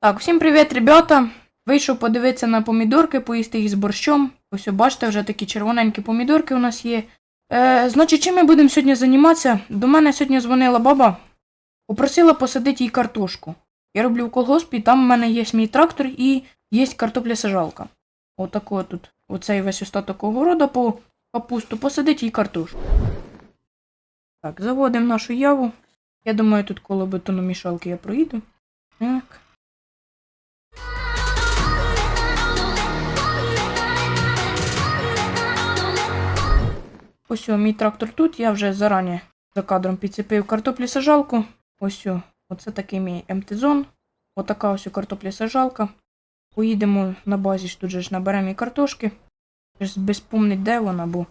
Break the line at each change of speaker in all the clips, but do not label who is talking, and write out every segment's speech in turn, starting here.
Так, всім привіт, ребята. Вийшов подивитися на помідорки, поїсти їх з борщом. Ось, бачите, вже такі червоненькі помідорки у нас є. Е, значить, чим ми будемо сьогодні займатися? До мене сьогодні дзвонила баба, попросила посадити їй картошку. Я роблю в колгоспі, там в мене є мій трактор і є картопля-сажалка. Отако тут, оцей весь остаток огорода по капусту, посадить їй картошку. Так, заводимо нашу яву. Я думаю, тут коло бетономішалки я проїду. Так. Ось мій трактор тут. Я вже зарані за кадром підцепив картоплі сажалку. Ось оце такий мій МТ-зон. Отака ось картопля сажалка. Поїдемо на базі ж тут же ж наберемо і картошки. Щось без помнить, де вона, бо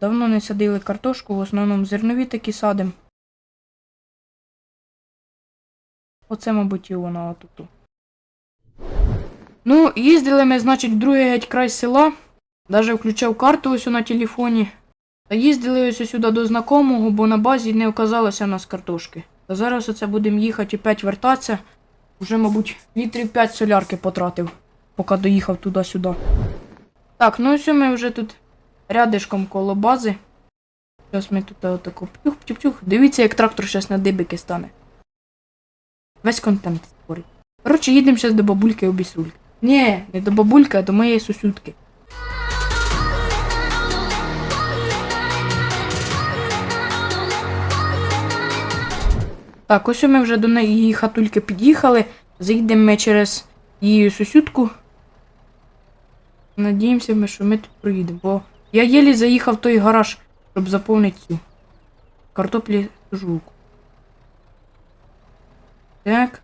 давно не садили картошку, в основному зернові такі садимо. Оце, мабуть, і вона отут. Ну, їздили ми, значить, в другий геть край села. Даже включав карту ось на телефоні. Та їздили ось сюди до знакомого, бо на базі не оказалося нас картошки. Та зараз оце будемо їхати опять вертатися. Уже, мабуть, літрів 5 солярки потратив, поки доїхав туди-сюди. Так, ну ось ми вже тут рядишком коло бази. Зараз ми тут отако пюх-пюх-пюх. Дивіться, як трактор зараз на дибики стане. Весь контент створить. Коротше, їдемо зараз до бабульки обісрульки. Ні, не до бабульки, а до моєї сусідки. Так, ось ми вже до неї хатульки під'їхали. Заїдемо ми через її сусідку. Надіємося, ми, що ми тут проїдемо. Бо я єлі заїхав в той гараж, щоб заповнити цю картоплі жулку. Так.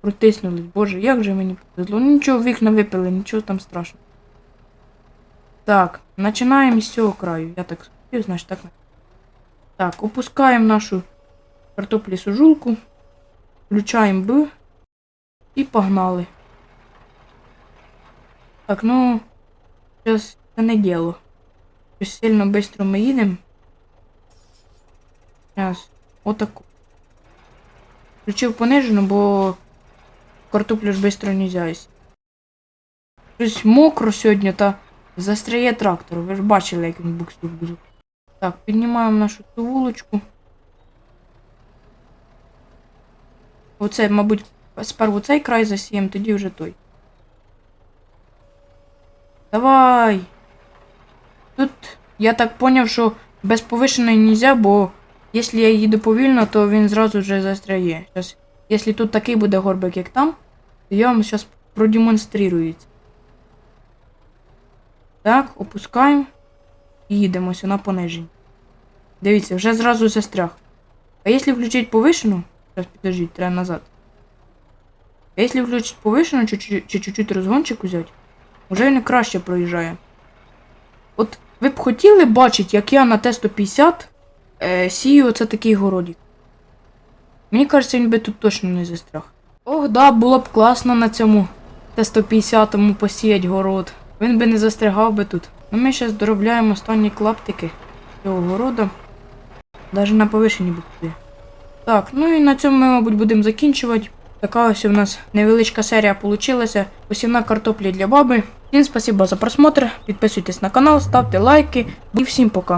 Протиснулись. Боже, як же мені повезло. Ну, Нічого, вікна випили, нічого там страшного. Так, починаємо з цього краю. Я так скажу, значить так. Так, опускаємо нашу картоплі сужулку, включаємо Б і погнали. Так, ну, зараз це не діло. Щось сильно швидко ми їдемо. Зараз, отаку. Включив понижену, бо картоплю ж швидко не зяйся. Щось мокро сьогодні та застряє трактор. Ви ж бачили, як він буде. Так, піднімаємо нашу вулочку. Оце, мабуть, спершу цей край засіємо, тоді вже той. Давай. Тут я так поняв, що без повишеної нельзя, бо якщо я їду повільно, то він зразу вже застряє. Щас, якщо тут такий буде горбик, як там, то я вам зараз продемонструю. Так, опускаємо і їдемо сюди на пониження. Дивіться, вже зразу застряг. А якщо включити повишену, зараз підождіть, треба назад. А якщо включити повишену чи чуть-чуть розгончик взяти, вже він краще проїжджає. От ви б хотіли бачити, як я на Т-150 е, сію оце такий городик. Мені кажеться, він би тут точно не застряг. Ох, да, було б класно на цьому Т-150 посіять город. Він би не застрягав би тут. Ну ми зараз доробляємо останні клаптики цього города. Навіть на повишенні буде. Так, ну і на цьому ми, мабуть, будемо закінчувати. Така ось у нас невеличка серія получилася. Посівна картоплі для баби. Всім спасибо за просмотр. Підписуйтесь на канал, ставте лайки. І всім пока.